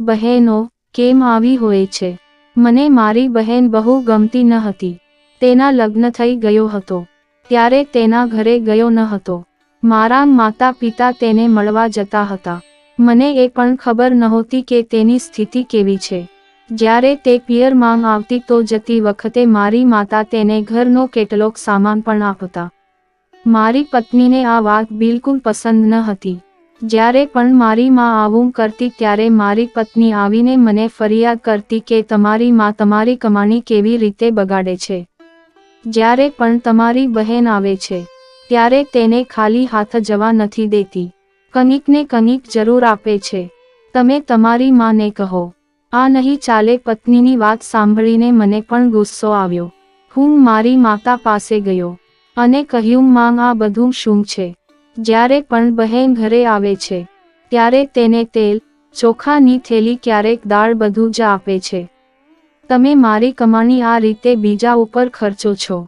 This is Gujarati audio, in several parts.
બહેનો, કેમ આવી હોય છે? મને મારી બહેન બહુ ગમતી ન હતી. તેના લગ્ન થઈ ગયો હતો. ત્યારે તેના ઘરે ગયો ન હતો. મારા માતા પિતા તેને મળવા જતા હતા. મને એ પણ ખબર નહોતી કે તેની સ્થિતિ કેવી છે. જ્યારે તે પિયરમાં આવતી તો જતી વખતે મારી માતા તેને ઘરનો કેટલોક સામાન પણ આપતા. મારી પત્નીને આ વાત બિલકુલ પસંદ ન હતી. જ્યારે પણ મારી માં આવું કરતી ત્યારે મારી પત્ની આવીને મને ફરિયાદ કરતી કે તમારી માં તમારી કમાણી કેવી રીતે બગાડે છે. જ્યારે પણ તમારી બહેન આવે છે, ત્યારે તેને ખાલી હાથ જવા નથી દેતી. કનિકને કનિક જરૂર આપે છે. તમે તમારી માને કહો. આ નહીં ચાલે પત્નીની વાત સાંભળીને મને પણ ગુસ્સો આવ્યો. હું મારી માતા પાસે ગયો અને કહ્યું માં આ બધું શું છે? જ્યારે પણ બહેન ઘરે આવે છે, ત્યારે તેને તેલ, ચોખાની થેલી ક્યારેક દાળ બધું જ આપે છે. તમે મારી કમાણી આ રીતે બીજા ઉપર ખર્ચો છો,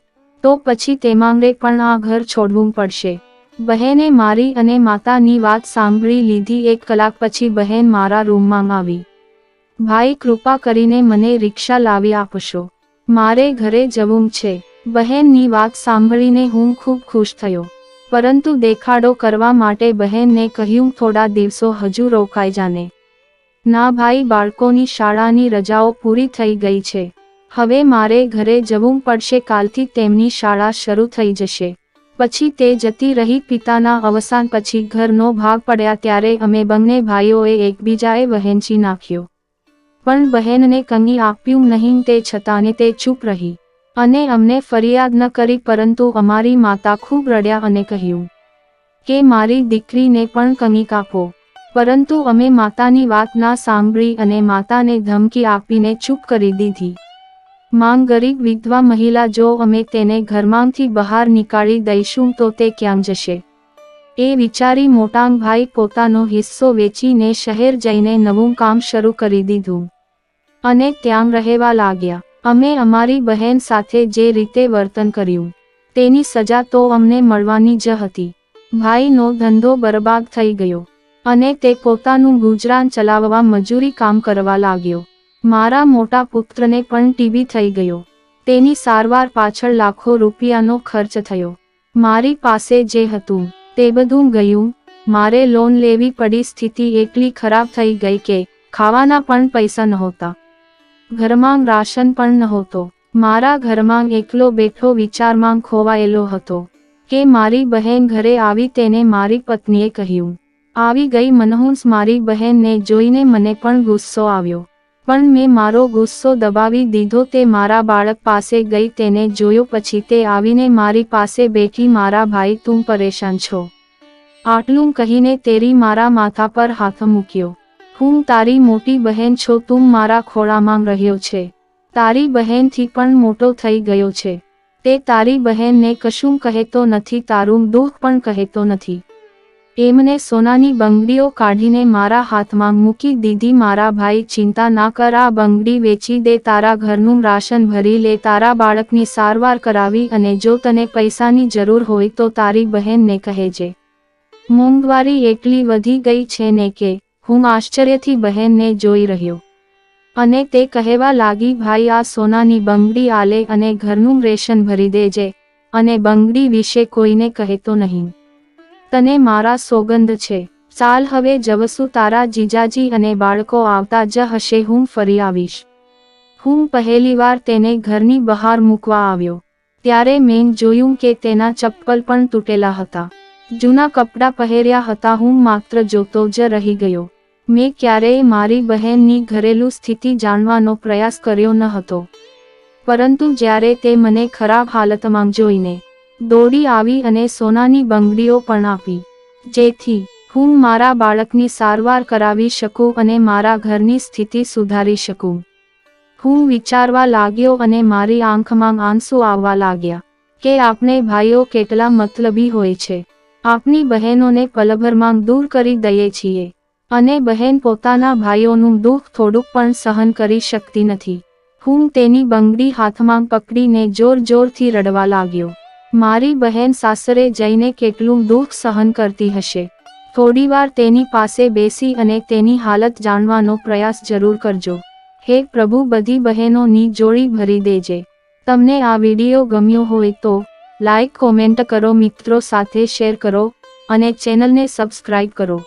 તો પછી તેમાંગે પણ આ ઘર છોડવું પડશે બહેને મારી અને માતાની વાત સાંભળી લીધી. એક કલાક પછી બહેન મારા રૂમમાં આવી. ભાઈ, કૃપા કરીને મને રિક્ષા લાવી આપશો. મારે ઘરે જવું છે બહેનની વાત સાંભળીને હું ખૂબ ખુશ થયો. પરંતુ દેખાડો કરવા માટે બહેનને કહ્યું, થોડા દિવસો હજુ રોકાઈ જાને. ના ભાઈ, બાળકોની શાળાની રજાઓ પૂરી થઈ ગઈ છે. હવે મારે ઘરે જવું પડશે, કાલથી તેમની શાળા શરૂ થઈ જશે. પછી તે જતી રહી પિતાના અવસાન પછી ઘરનો ભાગ પડ્યા ત્યારે અમે બંને ભાઈઓએ એકબીજાએ વહેંચી નાખ્યો. પણ બહેનને કંઈ આપ્યું નહીં, તે છતાંને તે ચૂપ રહી. અને અમને ફરિયાદ ન કરી પરંતુ અમારી માતા ખૂબ રડ્યા અને કહ્યું, કે મારી દીકરીને પણ કમી કાપો. પરંતુ અમે માતાની વાત ના સાંભળી અને માતાને ધમકી આપીને ચૂપ કરી દીધી. માંગ ગરીબ વિધવા મહિલા જો અમે તેને ઘરમાંથી બહાર નીકાળી દઈશું તો તે ક્યાં જશે એ વિચારી મોટાંગભાઈ પોતાનો હિસ્સો વેચીને શહેર જઈને નવું કામ શરૂ કરી દીધું. અને ત્યાં રહેવા લાગ્યા. અમે અમારી બહેન સાથે જે રીતે વર્તન કર્યું, તેની સજા તો અમને મળવાની જ હતી. ભાઈનો ધંધો બરબાદ થઈ ગયો, અને તે પોતાનું ગુજરાન ચલાવવા મજૂરી કામ કરવા લાગ્યો. મારા મોટા પુત્રને પણ ટીબી થઈ ગયો. તેની સારવાર પાછળ લાખો રૂપિયાનો ખર્ચ થયો. મારી પાસે જે હતું, તે બધું ગયું. મારે લોન લેવી પડી, સ્થિતિ એટલી ખરાબ થઈ ગઈ કે, ખાવાના પણ પૈસા નહોતા. ઘરમાં રાશન પણ નહોતો. મારા ઘરમાં એકલો બેઠો વિચારમાં ખોવાયેલો હતો. કે મારી બહેન ઘરે આવી તેને મારી પત્નીએ કહ્યું. આવી ગઈ મનહુંસ મારી બહેનને જોઈને મને પણ ગુસ્સો આવ્યો. પણ મેં મારો ગુસ્સો દબાવી દીધો તે મારા બાળક પાસે ગઈ તેને જોયો પછી તે આવીને મારી પાસે બેઠી, મારા ભાઈ, તું પરેશાન છો. આટલું કહીને તેરી મારા માથા પર હાથ મૂક્યો. હું તારી મોટી બહેન છો, તું મારા ખોળામાં રહ્યો છે. તારી બહેનથી પણ મોટો થઈ ગયો છે. તે તારી બહેનને કશું કહેતો નથી, તારું દુઃખ પણ કહેતો નથી. એમને સોનાની બંગડીઓ કાઢીને મારા હાથમાં મૂકી દીધી, મારા ભાઈ, ચિંતા ના કર, આ બંગડી વેચી દે, તારા ઘરનું રાશન ભરી લે, તારા બાળકની સારવાર કરાવી અને જો તને પૈસાની જરૂર હોય તો તારી બહેનને કહેજે. મોંઘવારી એટલી વધી ગઈ છે ને કે હું આશ્ચર્યથી બહેનને જોઈ રહ્યો. અને તે કહેવા લાગી, ભાઈ, આ સોનાની બંગડી આલે અને ઘરનું રેશન ભરી દેજે. અને બંગડી વિશે કોઈને કહેતો નહીં. તને મારા સોગંદ છે. સાલ હવે જવસુ તારા જીજાજી અને બાળકો આવતા જ હશે, હું ફરી આવીશ. હું પહેલીવાર તેને ઘરની બહાર મૂકવા આવ્યો. ત્યારે મેં જોયું કે તેના ચપ્પલ પણ તૂટેલા હતા. જૂના કપડાં પહેર્યા હતા, હું માત્ર જોતો જ રહી ગયો. મેં ક્યારેય મારી બહેનની ઘરેલું સ્થિતિ જાણવાનો પ્રયાસ કર્યો ન હતો. પરંતુ જ્યારે તે મને ખરાબ હાલતમાં જોઈને દોડી આવી અને સોનાની બંગડીઓ પણ આપી, જેથી હું મારા બાળકની સારવાર કરાવી શકું અને મારા ઘરની સ્થિતિ સુધારી શકું. હું વિચારવા લાગ્યો અને મારી આંખમાં આંસુ આવવા લાગ્યા કે આપણે ભાઈઓ કેટલા મતલબી હોય છે. આપની બહેનોને પલભરમાં દૂર કરી દઈએ છીએ. અને બહેન પોતાના ભાઈઓનું દુઃખ થોડુંક પણ સહન કરી શકતી નથી. હું તેની બંગડી હાથમાં પકડીને જોર જોરથી રડવા લાગ્યો. મારી બહેન સાસરે જઈને કેટલું દુઃખ સહન કરતી હશે. થોડીવાર તેની પાસે બેસી અને તેની હાલત જાણવાનો પ્રયાસ જરૂર કરજો. હે પ્રભુ, બધી બહેનોની જોડી ભરી દેજે. તમને આ વીડિયો ગમ્યો હોય તો લાઈક, કોમેન્ટ કરો, મિત્રો સાથે શેર કરો અને ચેનલને સબસ્ક્રાઈબ કરો.